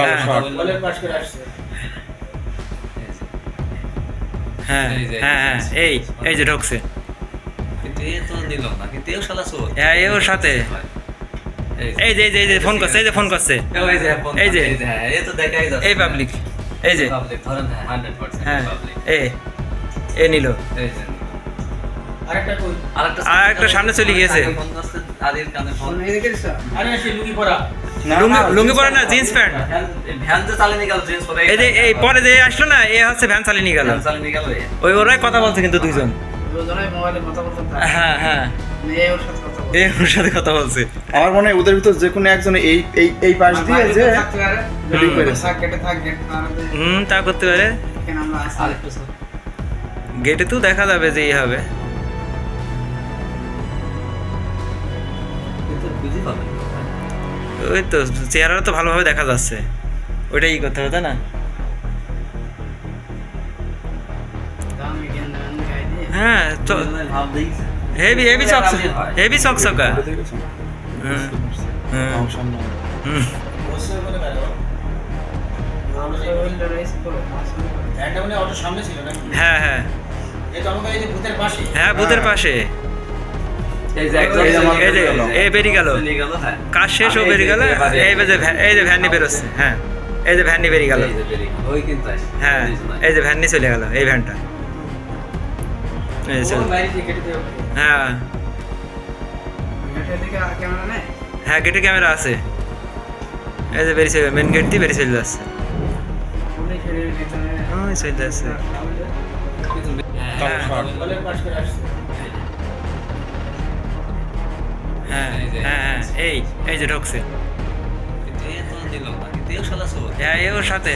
কালো হ্যাঁ। শার্ট বলের পাশ করে আসছে হ্যাঁ এই হ্যাঁ হ্যাঁ এই এই যে ঢুকছে কিন্তু এ তো নিল না কিন্তু এও শালা চোর হ্যাঁ এ সাথে এই যে এই যে এই যে ফোন করছে এই যে ফোন করছে এই যে এই যে- এই যে হ্যাঁ তো দেখাই যাচ্ছে এই পাবলিক এই যে পাবলিক ধরেন হ্যাঁ 100% হ্যাঁ পাবলিক এ এ নিল এই যে আরেকটা কই আরেকটা আরেকটা সামনে চলে গিয়েছে। আদির কানে ফোন আরে সে লুকি পড়া না, লুঙ্গি পরে না জিন্স প্যান্ট। ভ্যান ভ্যান যে চালিয়ে গেল জিন্স পরে। এই যে এই পরে যে আসলো না এ হচ্ছে ভ্যান চালিয়ে নিয়ে গেল। ওই ওরাই কথা বলছে কিন্তু দুইজন। মোবাইলে কথা বলতে হ্যাঁ হ্যাঁ। মেয়ে ওর সাথে কথা এ ওর সাথে কথা বলছে। আমার মনে হয় ওদের ভিতর যে কোনো একজন এই এই এই পাশ দিয়ে যে হুম। তা করতে পারে। গেটে তো দেখা যাবে যে এই হবে। বুঝি ওই তো চেহারা তো ভালোভাবে দেখা যাচ্ছে। ওইটাই করতে হবে তাই না? হ্যাঁ তো হেভি হেভি চক হেভি চকচকা হুম। হ্যাঁ। হ্যাঁ এই তো আমাকে এই যে ভূতের হ্যাঁ বুথের পাশে। এই বেরিয়ে গেল হ্যাঁ কাজ শেষ ও বেরিয়ে গেল এই যে এই যে ভ্যান নিয়ে বেরোচ্ছে হ্যাঁ এই যে ভ্যান নিয়ে বেরিয়ে গেল হ্যাঁ এই যে ভ্যান নিয়ে চলে গেল এই ভ্যানটা হ্যাঁ হ্যাঁ গেটে ক্যামেরা আছে এই যে বেরিয়ে মেন গেট দিয়ে বেরিয়ে যাচ্ছে চলে যাচ্ছে হ্যাঁ হ্যাঁ হ্যাঁ এই এই যে ঢুকছে। হ্যাঁ ওর সাথে।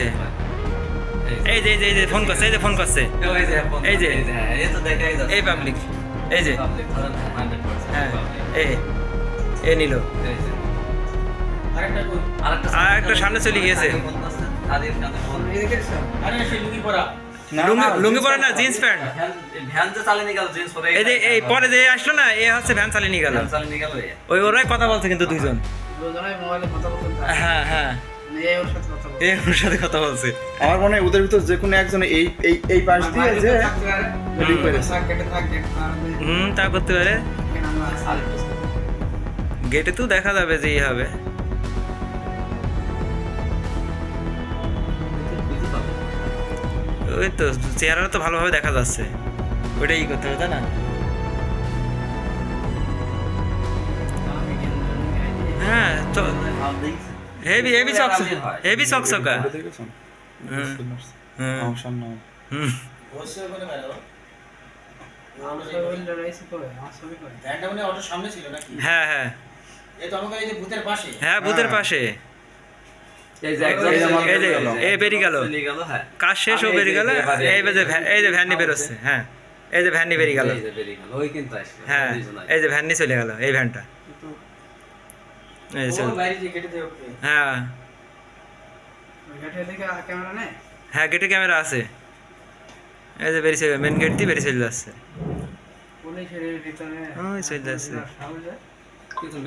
এই যে এই যে ফোন করছে এই যে ফোন করছে। এই যে এই যে- হ্যাঁ এই পাবলিক এই যে। হ্যাঁ 100% পাবলিক এই এ নিল। আরেকটা সামনে চলে গিয়েছে। আরে সে লুঙ্গি না, লুঙ্গি পরে না জিন্স প্যান্ট ভ্যান ভ্যান যে চালিয়ে গেল জিন্স পরে এই যে এই পরে যে আসলো না এ হচ্ছে ভ্যান চালিয়ে নিয়ে গেল। ওই ওরাই কথা বলছে কিন্তু দুইজন। দুজনে মোবাইলে কথা বলতে হ্যাঁ হ্যাঁ। ওর সাথে কথা এ ওর সাথে কথা বলছে। আমার মনে হয় ওদের ভিতর যে কোনো একজন এই এই এই পাশ দিয়ে যে হুম। তা করতে পারে। গেটে তো দেখা যাবে যে হবে। ওই তো চেহারা তো ভালোভাবে দেখা যাচ্ছে। ওইটাই করতে হবে তাই না? হ্যাঁ তো হেভি হেভি চক হেভি চকচকা। হ্যাঁ হ্যাঁ। ভূতের হ্যাঁ বুথের পাশে। এই যে বেরিয়ে গেল। হ্যাঁ। কাজ শেষ ও বেরিয়ে গেল এই যে ভ্যা- এই যে ভ্যান নিয়ে বেরোচ্ছে হ্যাঁ। এই যে ভ্যান নিয়ে বেরিয়ে গেল। এই যে বেরিয়ে গেল ওই কিন্তু আসে হ্যাঁ এই যে ভ্যান নিয়ে চলে গেল এই ভ্যানটা। হ্যাঁ। হ্যাঁ গেটে ক্যামেরা আছে। এই যে বেরিয়ে চলে মেন গেট দিয়ে বেরিয়ে চলে যাচ্ছে। চলে